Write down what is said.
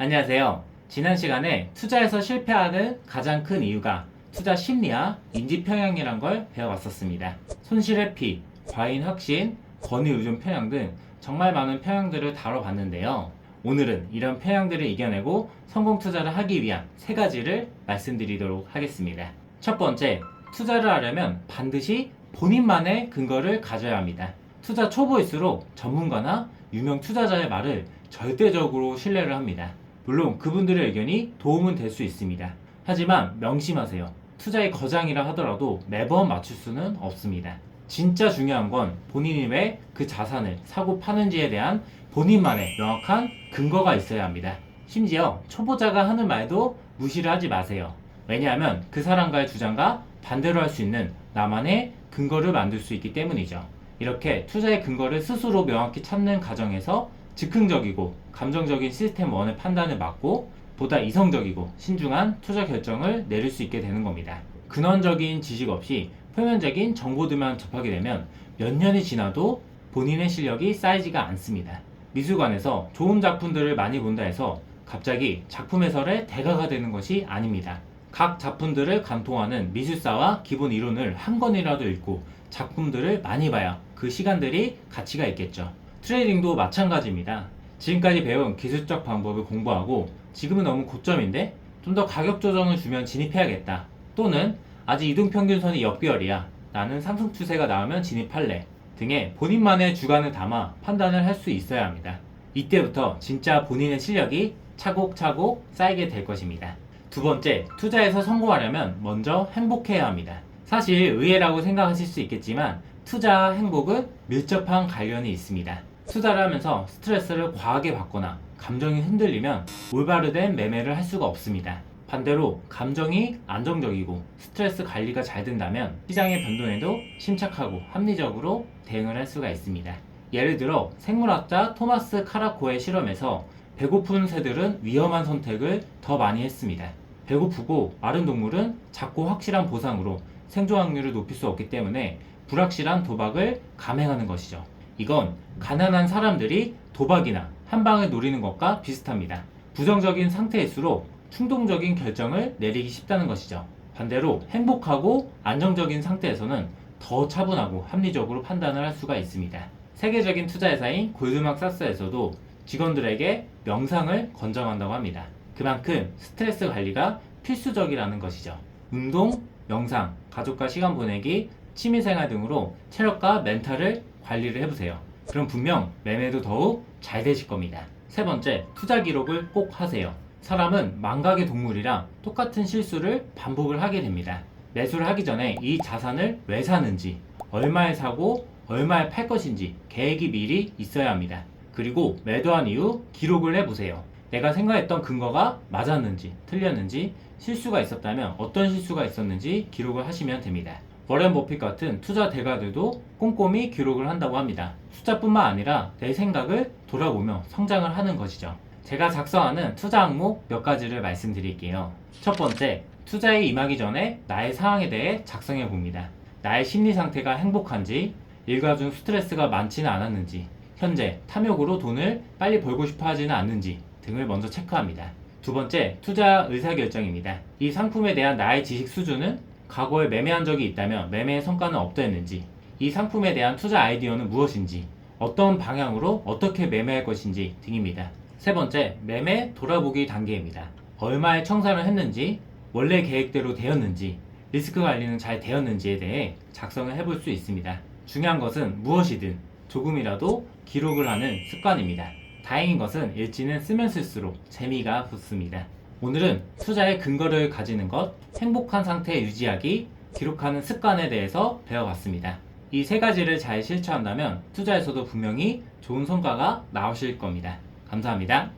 안녕하세요. 지난 시간에 투자에서 실패하는 가장 큰 이유가 투자 심리와 인지 평형이란 걸 배워왔었습니다. 손실 회피, 과잉 확신, 권위 의존 평형 등 정말 많은 평형들을 다뤄봤는데요. 오늘은 이런 평형들을 이겨내고 성공 투자를 하기 위한 세 가지를 말씀드리도록 하겠습니다. 첫 번째, 투자를 하려면 반드시 본인만의 근거를 가져야 합니다. 투자 초보일수록 전문가나 유명 투자자의 말을 절대적으로 신뢰를 합니다. 물론 그분들의 의견이 도움은 될 수 있습니다. 하지만 명심하세요. 투자의 거장이라 하더라도 매번 맞출 수는 없습니다. 진짜 중요한 건 본인이 왜 그 자산을 사고 파는지에 대한 본인만의 명확한 근거가 있어야 합니다. 심지어 초보자가 하는 말도 무시를 하지 마세요. 왜냐하면 그 사람과의 주장과 반대로 할 수 있는 나만의 근거를 만들 수 있기 때문이죠. 이렇게 투자의 근거를 스스로 명확히 찾는 과정에서 즉흥적이고 감정적인 시스템 원의 판단을 막고 보다 이성적이고 신중한 투자 결정을 내릴 수 있게 되는 겁니다. 근원적인 지식 없이 표면적인 정보들만 접하게 되면 몇 년이 지나도 본인의 실력이 쌓이지가 않습니다. 미술관에서 좋은 작품들을 많이 본다 해서 갑자기 작품 해설의 대가가 되는 것이 아닙니다. 각 작품들을 관통하는 미술사와 기본 이론을 한 권이라도 읽고 작품들을 많이 봐야 그 시간들이 가치가 있겠죠. 트레이딩도 마찬가지입니다. 지금까지 배운 기술적 방법을 공부하고 지금은 너무 고점인데 좀 더 가격 조정을 주면 진입해야겠다. 또는 아직 이동평균선이 역비열이야. 나는 상승 추세가 나오면 진입할래. 등의 본인만의 주관을 담아 판단을 할 수 있어야 합니다. 이때부터 진짜 본인의 실력이 차곡차곡 쌓이게 될 것입니다. 두 번째, 투자에서 성공하려면 먼저 행복해야 합니다. 사실 의외라고 생각하실 수 있겠지만 투자와 행복은 밀접한 관련이 있습니다. 투자를 하면서 스트레스를 과하게 받거나 감정이 흔들리면 올바르 된 매매를 할 수가 없습니다. 반대로 감정이 안정적이고 스트레스 관리가 잘 된다면 시장의 변동에도 침착하고 합리적으로 대응을 할 수가 있습니다. 예를 들어 생물학자 토마스 카라코의 실험에서 배고픈 새들은 위험한 선택을 더 많이 했습니다. 배고프고 마른 동물은 작고 확실한 보상으로 생존 확률을 높일 수 없기 때문에 불확실한 도박을 감행하는 것이죠. 이건 가난한 사람들이 도박이나 한 방을 노리는 것과 비슷합니다. 부정적인 상태일수록 충동적인 결정을 내리기 쉽다는 것이죠. 반대로 행복하고 안정적인 상태에서는 더 차분하고 합리적으로 판단을 할 수가 있습니다. 세계적인 투자회사인 골드만삭스에서도 직원들에게 명상을 권장한다고 합니다. 그만큼 스트레스 관리가 필수적이라는 것이죠. 운동, 명상, 가족과 시간 보내기, 취미생활 등으로 체력과 멘탈을 관리를 해보세요. 그럼 분명 매매도 더욱 잘 되실 겁니다. 세 번째, 투자 기록을 꼭 하세요. 사람은 망각의 동물이라 똑같은 실수를 반복을 하게 됩니다. 매수를 하기 전에 이 자산을 왜 사는지, 얼마에 사고 얼마에 팔 것인지 계획이 미리 있어야 합니다. 그리고 매도한 이후 기록을 해보세요. 내가 생각했던 근거가 맞았는지, 틀렸는지, 실수가 있었다면 어떤 실수가 있었는지 기록을 하시면 됩니다. 워렌 버핏 같은 투자 대가들도 꼼꼼히 기록을 한다고 합니다. 숫자뿐만 아니라 내 생각을 돌아보며 성장을 하는 것이죠. 제가 작성하는 투자 항목 몇 가지를 말씀드릴게요. 첫 번째, 투자에 임하기 전에 나의 상황에 대해 작성해 봅니다. 나의 심리 상태가 행복한지, 일과 중 스트레스가 많지는 않았는지, 현재 탐욕으로 돈을 빨리 벌고 싶어 하지는 않는지 등을 먼저 체크합니다. 두 번째, 투자 의사결정입니다. 이 상품에 대한 나의 지식 수준은 과거에 매매한 적이 있다면 매매의 성과는 어떠했는지, 이 상품에 대한 투자 아이디어는 무엇인지, 어떤 방향으로 어떻게 매매할 것인지 등입니다. 세 번째, 매매 돌아보기 단계입니다. 얼마의 청산을 했는지, 원래 계획대로 되었는지, 리스크 관리는 잘 되었는지에 대해 작성을 해볼 수 있습니다. 중요한 것은 무엇이든 조금이라도 기록을 하는 습관입니다. 다행인 것은 일지는 쓰면 쓸수록 재미가 붙습니다. 오늘은 투자의 근거를 가지는 것, 행복한 상태 유지하기, 기록하는 습관에 대해서 배워봤습니다. 이 세 가지를 잘 실천한다면 투자에서도 분명히 좋은 성과가 나오실 겁니다. 감사합니다.